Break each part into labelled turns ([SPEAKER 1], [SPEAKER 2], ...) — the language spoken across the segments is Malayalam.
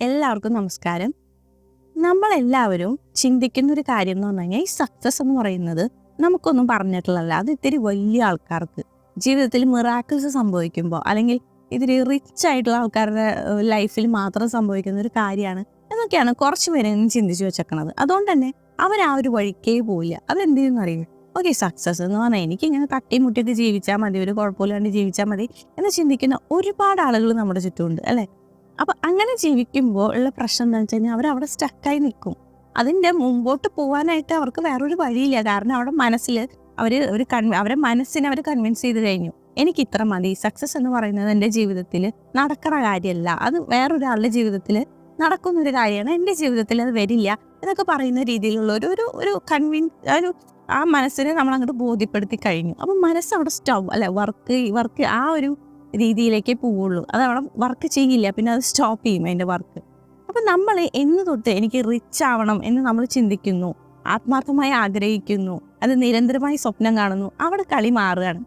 [SPEAKER 1] എല്ലാവർക്കും നമസ്കാരം. നമ്മളെല്ലാവരും ചിന്തിക്കുന്ന ഒരു കാര്യം എന്ന് പറഞ്ഞു കഴിഞ്ഞാൽ ഈ സക്സസ് എന്ന് പറയുന്നത് നമുക്കൊന്നും പറഞ്ഞിട്ടുള്ളതല്ല. അത് ഇത്തിരി വലിയ ആൾക്കാർക്ക്. ജീവിതത്തിൽ മിറാക്കിൾസ് സംഭവിക്കുമ്പോൾ അല്ലെങ്കിൽ ഇതിരി റിച്ച് ആയിട്ടുള്ള ആൾക്കാരുടെ ലൈഫിൽ മാത്രം സംഭവിക്കുന്ന ഒരു കാര്യമാണ് എന്നൊക്കെയാണ് കുറച്ച് പേരെ ഇന്ന് ചിന്തിച്ചു വെച്ചേക്കണത്. അതുകൊണ്ട് തന്നെ അവർ ആ ഒരു വഴിക്കേ പോയില്ല അതെന്ത് ചെയ്യുന്ന അറിയും? ഓക്കെ സക്സസ് എന്ന് പറഞ്ഞാൽ എനിക്ക് ഇങ്ങനെ തട്ടിമുട്ടിയൊക്കെ ജീവിച്ചാൽ മതി ഒരു കുഴപ്പമില്ലാണ്ട് ജീവിച്ചാൽ മതി എന്ന് ചിന്തിക്കുന്ന ഒരുപാട് ആളുകൾ നമ്മുടെ ചുറ്റുമുണ്ട് അല്ലേ? അപ്പൊ അങ്ങനെ ജീവിക്കുമ്പോൾ ഉള്ള പ്രശ്നം എന്താ വെച്ച് കഴിഞ്ഞാൽ അവർ അവിടെ സ്റ്റക്കായി നിൽക്കും. അതിന്റെ മുമ്പോട്ട് പോകാനായിട്ട് അവർക്ക് വേറൊരു വഴിയില്ല. കാരണം അവിടെ മനസ്സിൽ അവർ ഒരു കൺ അവരെ മനസ്സിനെ അവർ കൺവിൻസ് ചെയ്ത് കഴിഞ്ഞു. എനിക്ക് ഇത്ര മതി. സക്സസ് എന്ന് പറയുന്നത് എന്റെ ജീവിതത്തിൽ നടക്കണ കാര്യമല്ല. അത് വേറൊരാളുടെ ജീവിതത്തിൽ നടക്കുന്ന ഒരു കാര്യമാണ്. എന്റെ ജീവിതത്തിൽ അത് വരില്ല എന്നൊക്കെ പറയുന്ന രീതിയിലുള്ള ഒരു ഒരു ഒരു കൺവിൻ ഒരു ആ മനസ്സിനെ നമ്മൾ അങ്ങോട്ട് ബോധ്യപ്പെടുത്തി കഴിഞ്ഞു. അപ്പം മനസ്സ് അവിടെ സ്റ്റവ് അല്ലെ വർക്ക് വർക്ക് ആ ഒരു രീതിയിലേക്കേ പോവുള്ളൂ. അത് അവിടെ വർക്ക് ചെയ്യില്ല. പിന്നെ അത് സ്റ്റോപ്പ് ചെയ്യും അതിന്റെ വർക്ക് അപ്പം നമ്മൾ എന്ന് തൊട്ട് എനിക്ക് റിച്ച് ആവണം എന്ന് നമ്മൾ ചിന്തിക്കുന്നു. ആത്മാർത്ഥമായി ആഗ്രഹിക്കുന്നു. അത് നിരന്തരമായി സ്വപ്നം കാണുന്നു. അവിടെ കളി മാറുകയാണ്.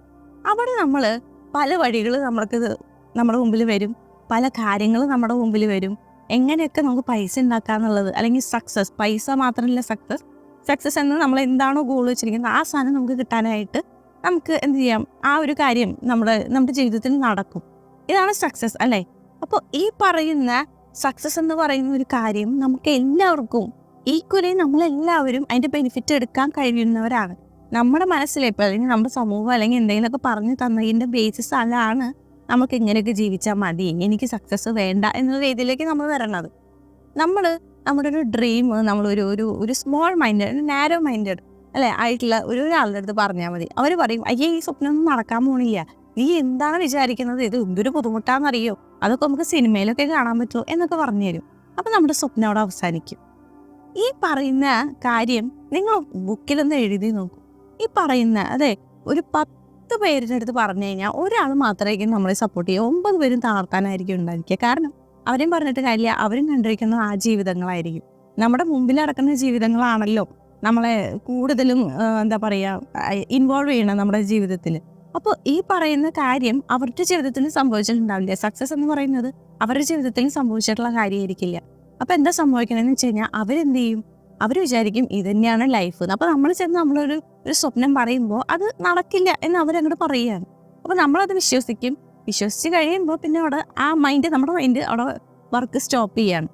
[SPEAKER 1] അവിടെ നമ്മൾ പല വഴികൾ നമ്മൾക്ക് നമ്മുടെ മുമ്പിൽ വരും. പല കാര്യങ്ങൾ നമ്മുടെ മുമ്പിൽ വരും. എങ്ങനെയൊക്കെ നമുക്ക് പൈസ ഉണ്ടാക്കാന്നുള്ളത് അല്ലെങ്കിൽ സക്സസ് പൈസ മാത്രമല്ല സക്സസ് സക്സസ് എന്ന് നമ്മൾ എന്താണോ ഗോൾ വെച്ചിരിക്കുന്നത് ആ സാധനം നമുക്ക് കിട്ടാനായിട്ട് നമുക്ക് എന്ത് ചെയ്യാം? ആ ഒരു കാര്യം നമ്മൾ നമ്മുടെ ജീവിതത്തിൽ നടക്കും. ഇതാണ് സക്സസ് അല്ലേ? അപ്പോൾ ഈ പറയുന്ന സക്സസ് എന്ന് പറയുന്ന ഒരു കാര്യം നമുക്ക് എല്ലാവർക്കും ഈക്വലി നമ്മളെല്ലാവരും അതിന്റെ ബെനിഫിറ്റ് എടുക്കാൻ കഴിയുന്നവരാണ്. നമ്മുടെ മനസ്സിലിപ്പോൾ അല്ലെങ്കിൽ നമ്മുടെ സമൂഹം അല്ലെങ്കിൽ എന്തെങ്കിലുമൊക്കെ പറഞ്ഞു തന്നതിന്റെ ബേസിസ് അല്ലാണ് നമുക്ക് ഇങ്ങനെയൊക്കെ ജീവിച്ചാൽ മതി. എനിക്ക് സക്സസ് വേണ്ട എന്ന രീതിയിലേക്ക് നമ്മൾ വരണത്. നമ്മൾ നമ്മുടെ ഒരു ഡ്രീം നമ്മളൊരു ഒരു ഒരു ഒരു സ്മോൾ മൈൻഡ് നാരോ മൈൻഡഡ് അല്ലെ? ആയിട്ടുള്ള ഒരു ഒരാളുടെ അടുത്ത് പറഞ്ഞാൽ മതി. അവർ പറയും അയ്യേ ഈ സ്വപ്നം ഒന്നും നടക്കാൻ പോണില്ല. നീ എന്താണ് വിചാരിക്കുന്നത്? ഇത് എന്തൊരു ബുദ്ധിമുട്ടാണെന്നറിയോ അതൊക്കെ നമുക്ക് സിനിമയിലൊക്കെ കാണാൻ പറ്റുമോ? എന്നൊക്കെ പറഞ്ഞു തരും അപ്പം നമ്മുടെ സ്വപ്നം അവിടെ അവസാനിക്കും. ഈ പറയുന്ന കാര്യം നിങ്ങൾ ബുക്കിലൊന്ന് എഴുതി നോക്കൂ. ഈ പറയുന്ന അതെ ഒരു പത്ത് പേരുടെ അടുത്ത് പറഞ്ഞു കഴിഞ്ഞാൽ ഒരാൾ മാത്രമായിരിക്കും നമ്മളെ സപ്പോർട്ട് ചെയ്യുക. ഒമ്പത് പേരും തളർത്താനായിരിക്കും ഉണ്ടായിരിക്കുക. കാരണം അവരെയും പറഞ്ഞിട്ട് കാര്യമില്ല. അവരും കണ്ടിരിക്കുന്നത് ആ ജീവിതങ്ങളായിരിക്കും. നമ്മുടെ മുമ്പിൽ നടക്കുന്ന ജീവിതങ്ങളാണല്ലോ. നമ്മളെ കൂടുതലും എന്താ പറയുക ഇൻവോൾവ് ചെയ്യണം നമ്മുടെ ജീവിതത്തിൽ. അപ്പോൾ ഈ പറയുന്ന കാര്യം അവരുടെ ജീവിതത്തിൽ സംഭവിച്ചിട്ടുണ്ടാവില്ല. സക്സസ് എന്ന് പറയുന്നത് അവരുടെ ജീവിതത്തിൽ സംഭവിച്ചിട്ടുള്ള കാര്യമായിരിക്കില്ല. അപ്പോൾ എന്താ സംഭവിക്കണമെന്ന് വെച്ച് കഴിഞ്ഞാൽ അവരെന്ത് ചെയ്യും? അവർ വിചാരിക്കും ഇത് തന്നെയാണ് ലൈഫ് അപ്പോൾ നമ്മൾ ചെന്ന് നമ്മളൊരു ഒരു സ്വപ്നം പറയുമ്പോൾ അത് നടക്കില്ല എന്ന് അവരങ്ങോട്ട് പറയുകയാണ്. അപ്പോൾ നമ്മളത് വിശ്വസിക്കും. വിശ്വസിച്ച് കഴിയുമ്പോൾ പിന്നെ അവിടെ ആ മൈൻഡ് നമ്മുടെ മൈൻഡ് അവിടെ വർക്ക് സ്റ്റോപ്പ് ചെയ്യാണ്.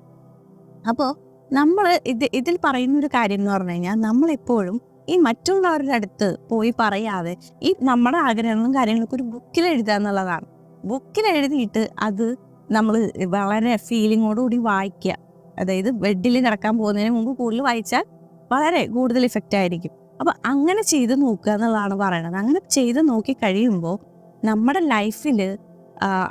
[SPEAKER 1] അപ്പോൾ നമ്മൾ ഇത് ഇതിൽ പറയുന്ന ഒരു കാര്യം എന്ന് പറഞ്ഞു കഴിഞ്ഞാൽ നമ്മളെപ്പോഴും ഈ മറ്റുള്ളവരുടെ അടുത്ത് പോയി പറയാതെ ഈ നമ്മുടെ ആഗ്രഹങ്ങളും കാര്യങ്ങളൊക്കെ ഒരു ബുക്കിൽ എഴുതുക എന്നുള്ളതാണ്. ബുക്കിൽ എഴുതിയിട്ട് അത് നമ്മൾ വളരെ ഫീലിങ്ങോടുകൂടി വായിക്കുക. അതായത് ബെഡിൽ കിടക്കാൻ പോകുന്നതിന് മുമ്പ് കൂടുതൽ വായിച്ചാൽ വളരെ കൂടുതൽ ഇഫക്റ്റ് ആയിരിക്കും. അപ്പം അങ്ങനെ ചെയ്ത് നോക്കുക എന്നുള്ളതാണ് പറയണത്. അങ്ങനെ ചെയ്ത് നോക്കി കഴിയുമ്പോൾ നമ്മുടെ ലൈഫിൽ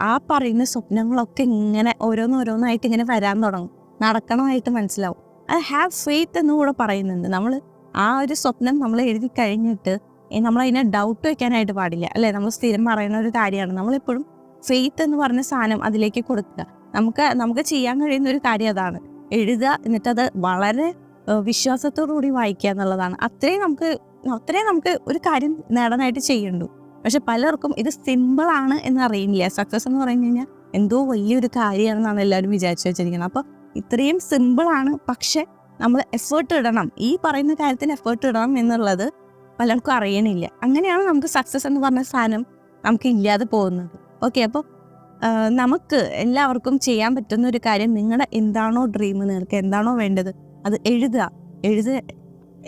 [SPEAKER 1] ആ പറയുന്ന സ്വപ്നങ്ങളൊക്കെ ഇങ്ങനെ ഓരോന്നോരോന്നായിട്ട് ഇങ്ങനെ വരാൻ തുടങ്ങും. നടക്കണമായിട്ട് മനസ്സിലാവും. അത് ഹാവ് ഫെയ്ത്ത് എന്ന് കൂടെ പറയുന്നുണ്ട്. നമ്മൾ ആ ഒരു സ്വപ്നം നമ്മൾ എഴുതി കഴിഞ്ഞിട്ട് നമ്മൾ അതിനെ ഡൗട്ട് വെക്കാനായിട്ട് പാടില്ല. അല്ലെ? നമ്മൾ സ്ഥിരം പറയുന്ന ഒരു കാര്യമാണ്. നമ്മളെപ്പോഴും ഫെയ്ത്ത് എന്ന് പറഞ്ഞ സാധനം അതിലേക്ക് കൊടുക്കുക. നമുക്ക് നമുക്ക് ചെയ്യാൻ കഴിയുന്ന ഒരു കാര്യം അതാണ്. എഴുതുക എന്നിട്ടത് വളരെ ഏഹ്, വിശ്വാസത്തോടു കൂടി വായിക്കുക എന്നുള്ളതാണ്. അത്രയും നമുക്ക് അത്രയും നമുക്ക് ഒരു കാര്യം നേടാനായിട്ട് ചെയ്യുന്നുണ്ട്. പക്ഷെ പലർക്കും ഇത് സിമ്പിളാണ് എന്ന് അറിയില്ല. സക്സസ് എന്ന് പറഞ്ഞു കഴിഞ്ഞാൽ എന്തോ വലിയൊരു കാര്യമാണെന്നാണ് എല്ലാവരും വിചാരിച്ചു വെച്ചിരിക്കുന്നത്. അപ്പോൾ ഇത്രയും സിമ്പിളാണ് പക്ഷെ നമ്മൾ എഫേർട്ട് ഇടണം. ഈ പറയുന്ന കാര്യത്തിന് എഫേർട്ട് ഇടണം എന്നുള്ളത് പലർക്കും അറിയണില്ല. അങ്ങനെയാണ് നമുക്ക് സക്സസ് എന്ന് പറഞ്ഞ സാധനം നമുക്ക് ഇല്ലാതെ പോകുന്നത്. ഓക്കെ അപ്പോൾ നമുക്ക് എല്ലാവർക്കും ചെയ്യാൻ പറ്റുന്ന ഒരു കാര്യം നിങ്ങളുടെ എന്താണോ ഡ്രീം നിങ്ങൾക്ക് എന്താണോ വേണ്ടത് അത് എഴുതുക. എഴുത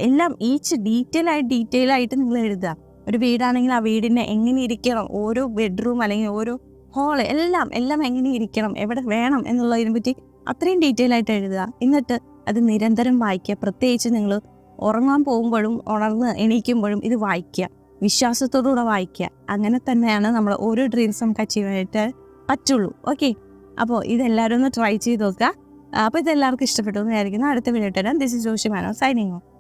[SPEAKER 1] എല്ലാം ഈച്ച് ഡീറ്റെയിൽ ആയിട്ട് ഡീറ്റെയിൽ ആയിട്ട് നിങ്ങൾ എഴുതുക. ഒരു വീടാണെങ്കിൽ ആ വീടിനെ എങ്ങനെ ഇരിക്കണം? ഓരോ ബെഡ്റൂം അല്ലെങ്കിൽ ഓരോ ഹോൾ എല്ലാം എല്ലാം എങ്ങനെ ഇരിക്കണം? എവിടെ വേണം എന്നുള്ളതിനെ പറ്റി അത്രയും ഡീറ്റെയിൽ ആയിട്ട് എഴുതുക. എന്നിട്ട് അത് നിരന്തരം വായിക്കുക. പ്രത്യേകിച്ച് നിങ്ങൾ ഉറങ്ങാൻ പോകുമ്പോഴും ഉണർന്ന് എണീക്കുമ്പോഴും ഇത് വായിക്കുക. വിശ്വാസത്തോടുകൂടെ വായിക്കുക. അങ്ങനെ തന്നെയാണ് നമ്മൾ ഓരോ ഡ്രീംസ് നമുക്ക് അച്ചീവ് ആയിട്ട് പറ്റുള്ളൂ. ഓക്കെ അപ്പോൾ ഇതെല്ലാവരും ഒന്ന് ട്രൈ ചെയ്ത് നോക്കുക. അപ്പോൾ ഇതെല്ലാവർക്കും ഇഷ്ടപ്പെട്ടു എന്ന് വിചാരിക്കുന്നു. അടുത്ത വീഡിയോ തരാം this is Joshi Mano signing off